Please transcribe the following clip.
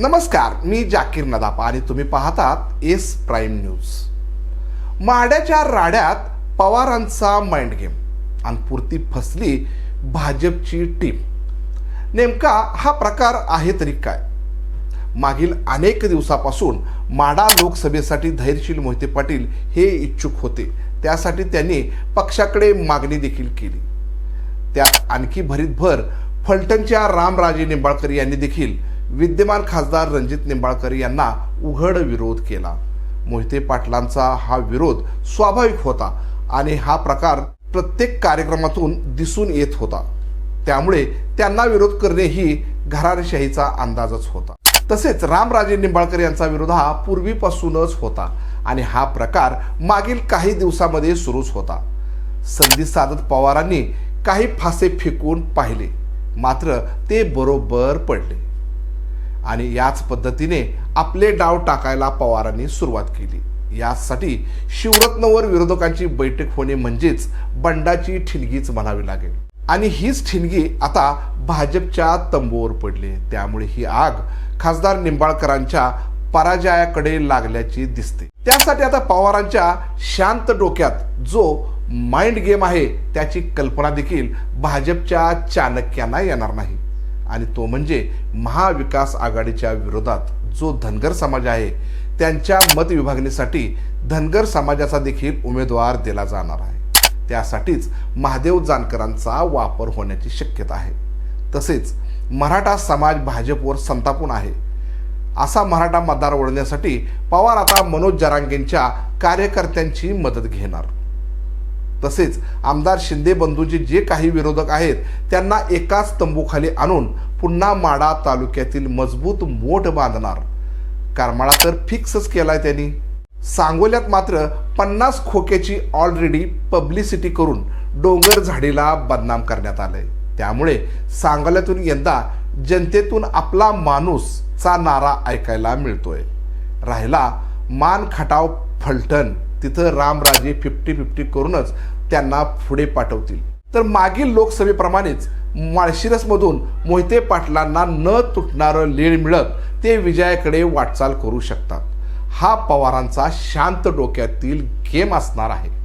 नमस्कार मी जाकीर नदापा आणि तुम्ही पाहतात एस प्राईम न्यूज. माड्याच्या राड्यात पवारांचा माइंड गेम आणि पुरती फसली भाजपची टीम नेमका हा प्रकार आहे तरी काय? मागील अनेक दिवसापासून माडा लोकसभेसाठी धैर्यशील मोहिते पाटील हे इच्छुक होते. त्यासाठी त्यांनी पक्षाकडे मागणी देखील केली. त्यात आणखी भरीत भर फलटणच्या रामराजे निंबाळकर यांनी देखील विद्यमान खासदार रणजित निंबाळकर यांना उघड विरोध केला. मोहिते पाटलांचा हा विरोध स्वाभाविक होता आणि हा प्रकार प्रत्येक कार्यक्रमातून दिसून येत होता. त्यामुळे त्यांना विरोध करणे ही घराणेशाहीचा अंदाजच होता. तसेच रामराजे निंबाळकर यांचा विरोध हा पूर्वीपासूनच होता आणि हा प्रकार मागील काही दिवसामध्ये सुरूच होता. संधी साधत पवारांनी काही फासे फेकून पाहिले मात्र ते बरोबर पडले. आणि याच पद्धतीने आपले डाव टाकायला पवारांनी सुरुवात केली. यासाठी शिवरत्नवर विरोधकांची बैठक होणे म्हणजेच बंडाची ठिणगीच म्हणावी लागेल. आणि हीच ठिणगी आता भाजपच्या तंबूवर पडली. त्यामुळे ही आग खासदार निंबाळकरांच्या पराजयाकडे लागल्याची दिसते. त्यासाठी आता पवारांच्या शांत डोक्यात जो माइंड गेम आहे त्याची कल्पना देखील भाजपच्या चाणक्यांना येणार नाही. आणि तो म्हणजे महाविकास आघाडीच्या विरोधात जो धनगर समाज आहे त्यांच्या मतविभागणीसाठी धनगर समाजाचा देखील उमेदवार दिला जाणार आहे. त्यासाठीच महादेव जानकरांचा वापर होण्याची शक्यता आहे. तसेच मराठा समाज भाजपवर संतापून आहे. असा मराठा मतदार ओढण्यासाठी पवार आता मनोज जरांगेंच्या कार्यकर्त्यांची मदत घेणार. तसेच आमदार शिंदे बंधूंचे जे काही विरोधक आहेत त्यांना एकाच तंबूखाली आणून पुन्हा माडा तालुक्यातील मजबूत मोठ बांधणार. करमाळा तर फिक्सच केलाय त्यांनी. सांगोल्यात मात्र पन्नास खोक्याची ऑलरेडी पब्लिसिटी करून डोंगर झाडीला बदनाम करण्यात आलंय. त्यामुळे सांगोल्यातून यंदा जनतेतून आपला माणूस चा नारा ऐकायला मिळतोय. राहिला मान खटाव फलटण. तिथं रामराजे फिफ्टी फिफ्टी करूनच त्यांना पुढे पाठवतील. तर मागील लोकसभेप्रमाणेच माळशिरसमधून मोहिते पाटलांना न तुटणारं लीड मिळत ते विजयाकडे वाटचाल करू शकतात. हा पवारांचा शांत डोक्यातील गेम असणार आहे.